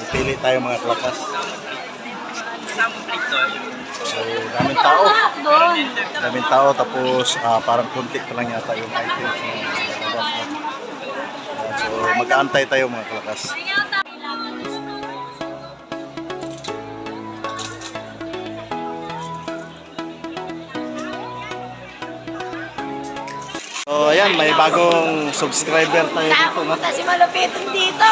Pipili tayo mga klakas. So, daming tao. Daming tao tapos ah, parang kunti pa lang yata yung items na labas. So, mag-aantay tayo mga klakas. So, ayan, may bagong subscriber tayo dito. No? Punta si Malupitin dito.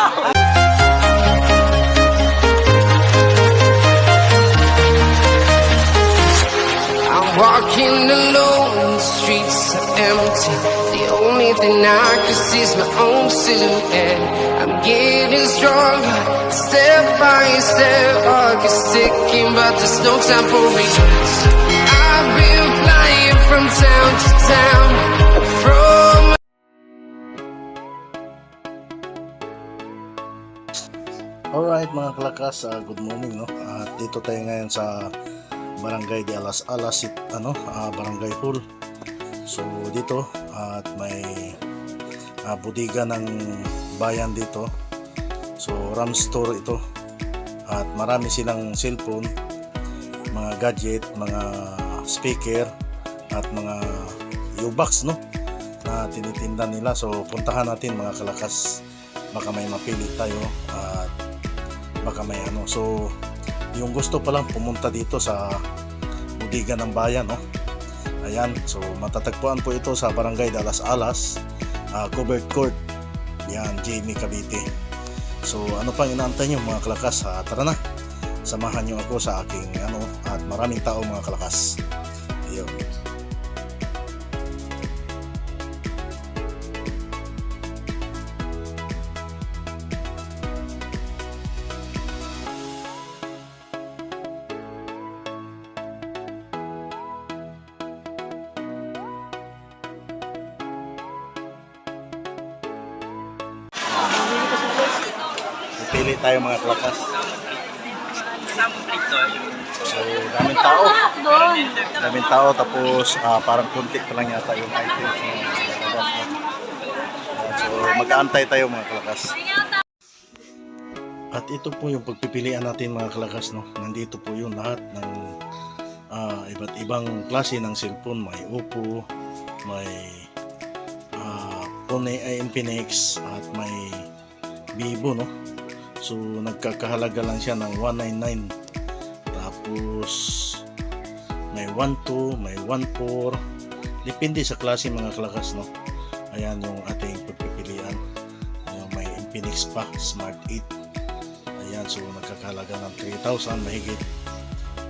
I'm walking alone, the streets are empty. The only thing I can see is my own silhouette. I'm getting stronger, step by step. Heart is ticking, but there's no time for regrets. I've been flying from town to town, Alright mga kalakas, ah, good morning no. At dito tayo ngayon sa Barangay de Alas Alas, sit- ano, ah, Barangay Hall. So dito at may ah, budiga ng bayan dito. So RAM store ito. At marami silang cellphone, mga gadget, mga speaker at mga U-box no na tinitinda nila. So puntahan natin mga kalakas. Baka may mapili tayo at baka may ano. So, yung gusto pa lang pumunta dito sa Budiga ng Bayan, no? Ayan, so matatagpuan po ito sa Barangay Dalas Alas, ah, Covered Court. Yan, Jamie Cavite. So, ano pang inaantay nyo mga kalakas? Ah, tara na, samahan nyo ako sa aking ano, at maraming tao mga kalakas. Ayun. Pipili tayo mga kalakas. So, daming tao. Daming tao tapos ah, parang kunti pa lang yata yung items na labas. So mag-aantay tayo mga kalakas. At ito po yung pagpipilian natin mga kalakas. No? Nandito po yung lahat ng ah, iba't ibang klase ng cellphone. May Oppo, may uh, Pone ay Infinix at may Vivo. No? So nagkakahalaga lang siya ng 199 tapos may 1.2, may 1.4. Depende sa klase mga kalakas, no? Ayan yung ating pagpipilian. Ayan, may Infinix pa, Smart 8. Ayan, so nagkakalaga ng 3,000 mahigit.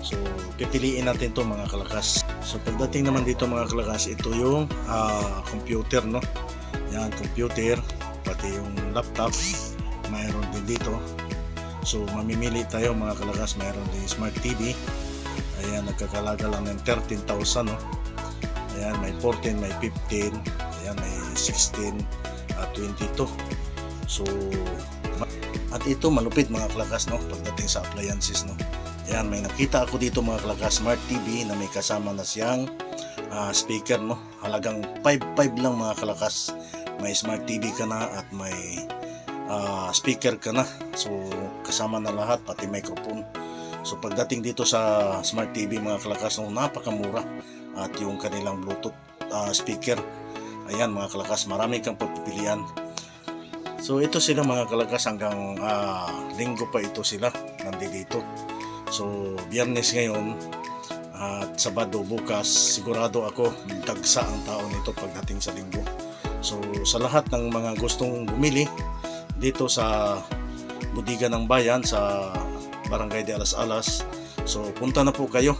So, pipiliin natin to mga kalakas. So, pagdating naman dito mga kalakas, ito yung ah, computer, no? Yan, computer, pati yung laptop, mayroon din dito. So mamimili tayo mga kalakas, mayroon din Smart TV. Ayan, nagkakalaga lang ng 13,000 no. Ayan, may 14, may 15, ayan, may 16, at 22. So at ito malupit mga kalakas no pagdating sa appliances no. Ayan, may nakita ako dito mga kalakas Smart TV na may kasama na siyang ah, speaker no. Halagang 5.5 lang mga kalakas. May Smart TV ka na at may ah, speaker ka na. So kasama na lahat pati microphone. So pagdating dito sa Smart TV mga kalakas no, napakamura at yung kanilang Bluetooth ah, speaker. Ayan mga kalakas, marami kang pagpipilian. So ito sila mga kalakas hanggang ah, linggo pa ito sila nandito. So biyernes ngayon at Sabado bukas sigurado ako dagsa ang tao nito pagdating sa linggo. So sa lahat ng mga gustong bumili dito sa Budiga ng Bayan sa Barangay de Alas Alas. So punta na po kayo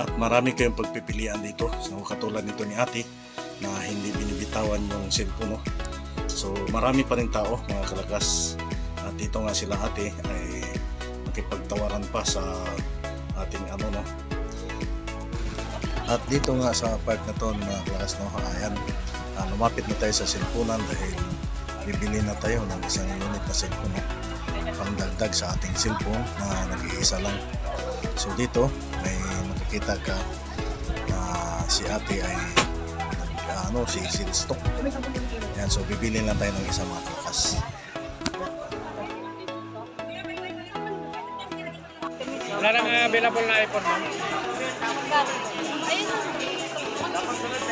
at marami kayong pagpipilian dito. So katulad nito ni ate na hindi binibitawan yung cellphone. So marami pa rin tao mga kalakas. At dito nga sila ate ay makipagtawaran pa sa ating ano no. At dito nga sa park na to mga kalakas no, ayan, ah, lumapit na tayo sa cellphone dahil bibili na tayo ng isang unit na cellphone pangdagdag sa ating cellphone na nag-iisa lang. So dito may makikita ka na si ate ay ano si sale stock yan so bibili lang tayo ng isang mga kakas wala nang ah, available na iPhone ma'am.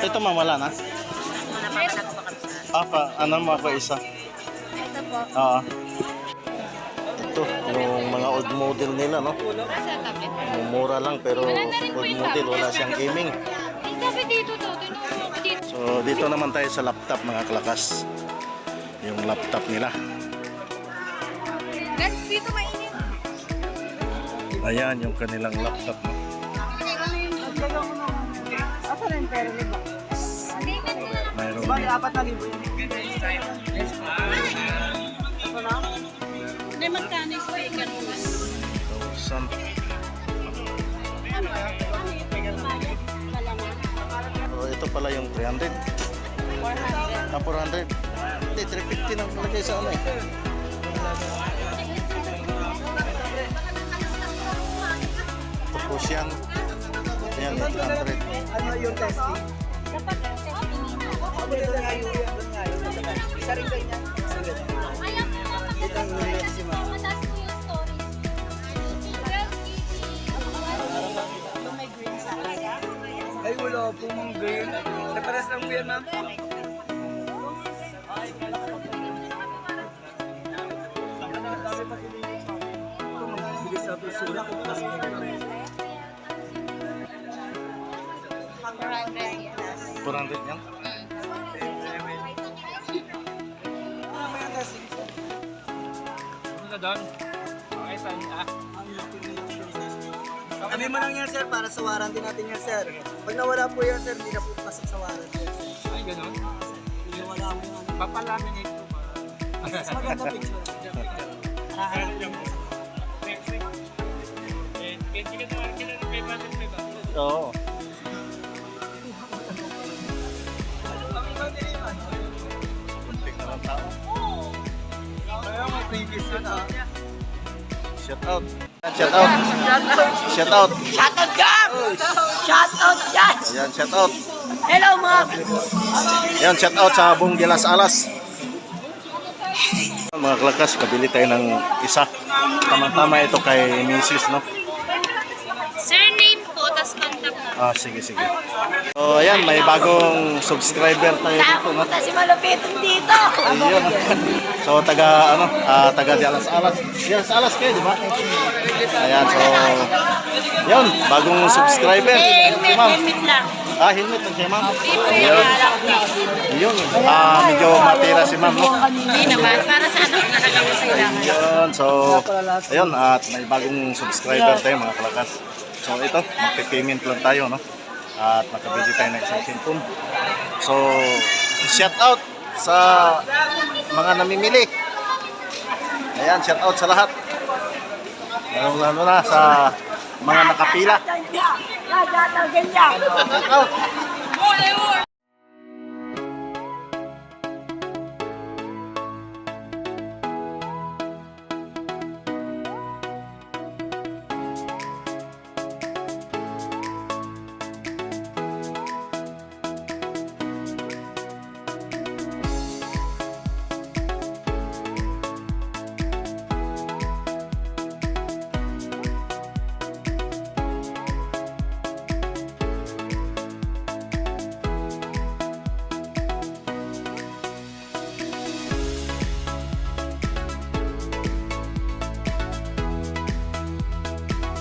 Ito ma'am wala na? Ah, pa, ano mo ako isa? Ito po. Oo. Ito, yung mga old model nila, no? Nasa tablet. Mura lang, pero old model, wala siyang gaming. Sabi dito to. So, dito naman tayo sa laptop, mga kalakas. Yung laptop nila. Dito mainit. Ayan, yung kanilang laptop, no? Ako rin, pero Bali, din. apat na libo yun. Hindi, magkano yung speaker mo? 1,000. Oh, ito pala yung 300. 400. Ah, 400. Hindi, 350 lang palagay sa ano eh. Tapos yan. Yan, 800. Ano yung testing? Dapat Ako rin doon nga yun. Doon nga yun. Isa rin ganyan. Isa ganyan. Ito ang nilip si ma'am. Ay, wala po mong girl. Naparas lang po yan, ma'am. Bilis sa sulat. 400 yan. Ano na doon? Okay, saan ah? Sabi mo lang yan, sir, para sa warranty natin yan, sir. Pag nawala po yan, sir, hindi na po pasok sa warranty. Ay, ganun. Hindi wala mo ano. Papalaminate ko para. Mas maganda picture. Nakahanap yung Next previous yun, ah. Shout out. Shout out. Shout out. Shoutout gang! Shoutout yan! Ayan, shout out. Hello mga Ayan, shout out sa buong Gilas Alas. Mga klakas, kabili tayo ng isa. Tama-tama ito kay Mrs. no? Surname po, tas contact. Ah, sige, sige. So, ayan, may bagong subscriber tayo dito, no? si Malupitong dito! Ayun. So, taga, ano, ah, taga di Alas Alas. Di Alas Alas kayo, di ba? Ayan, so, yun, bagong subscriber. Si ma'am. lang. Ah, helmet lang siya, ma'am. Ayun. Yun. Ah, medyo matira si ma'am? Hindi naman. Para sa ano, talaga ko sa. Ayun, so, ayun, at may bagong subscriber tayo, mga kalakas. So, ito, magpe-payment lang tayo, no? At makabili tayo ng isang cellphone. So, shout out sa mga namimili. Ayan, shout out sa lahat. Lalo, lalo na sa mga nakapila. Shout out.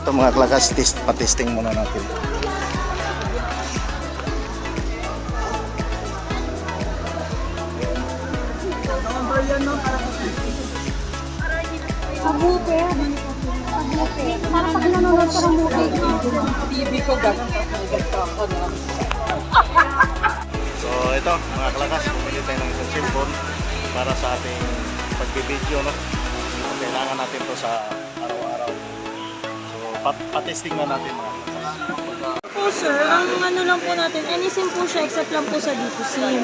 Ito mga klakas, test, patesting muna natin. Mabuti. Mabuti. Para pag nanonood ka ng movie. TV ko. So ito mga klakas, bumili tayo ng isang cellphone para sa ating pagbibideo no. Kailangan natin to sa pat patesting na natin mga. Po sir, ang ano lang po natin, anysim po siya except lang po sa dito SIM.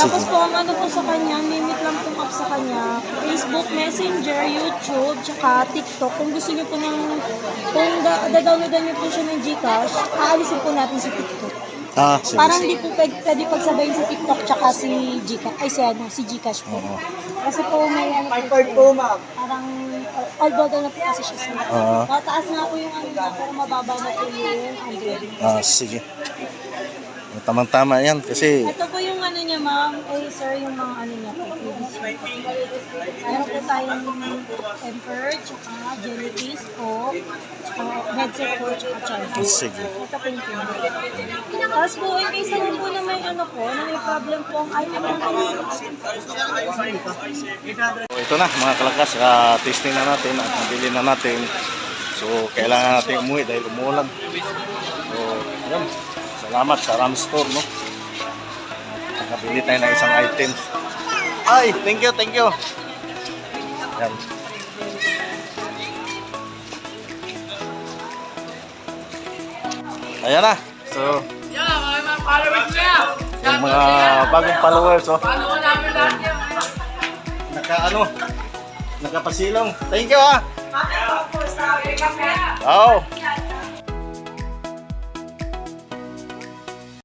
Tapos po ang ano po sa kanya, limit lang po up sa kanya, Facebook Messenger, YouTube, tsaka TikTok. Kung gusto niyo po ng, kung da- da-downloadan niyo po siya ng Gcash, aalisin po natin sa TikTok. Ah, sige. Parang hindi po pwede, pwede pagsabayin si TikTok tsaka si Gcash. Ay, si, ano, si Gcash po. Oo. Kasi po may ano My po, card po, ma'am. parang uh, daw na po kasi siya sa Oo. Mataas nga po yung ano niya, pero mababa na po yung Android. Ah, sige. Tamang-tama yan kasi Ito po yung ano niya, ma'am. Eh, sir, yung mga ano niya po. Meron po tayong Emperor, tsaka Jellyfish po, tsaka headset po, tsaka charger. sige. Ito po yung pinaka. Tapos po, in case naman po na may ano po, na may problem po ang item natin. So, ito na mga kalakas, ah, testing na natin at nabili na natin. So, kailangan natin umuwi dahil umulan. So, yun. Salamat sa Ram Store, no? Nakabili tayo ng isang item. Ay, thank you, thank you. Yan. Ayan na. So, yung mga bagong followers, oh. Naka ano? Nakapasilong. Thank you ah. Oh.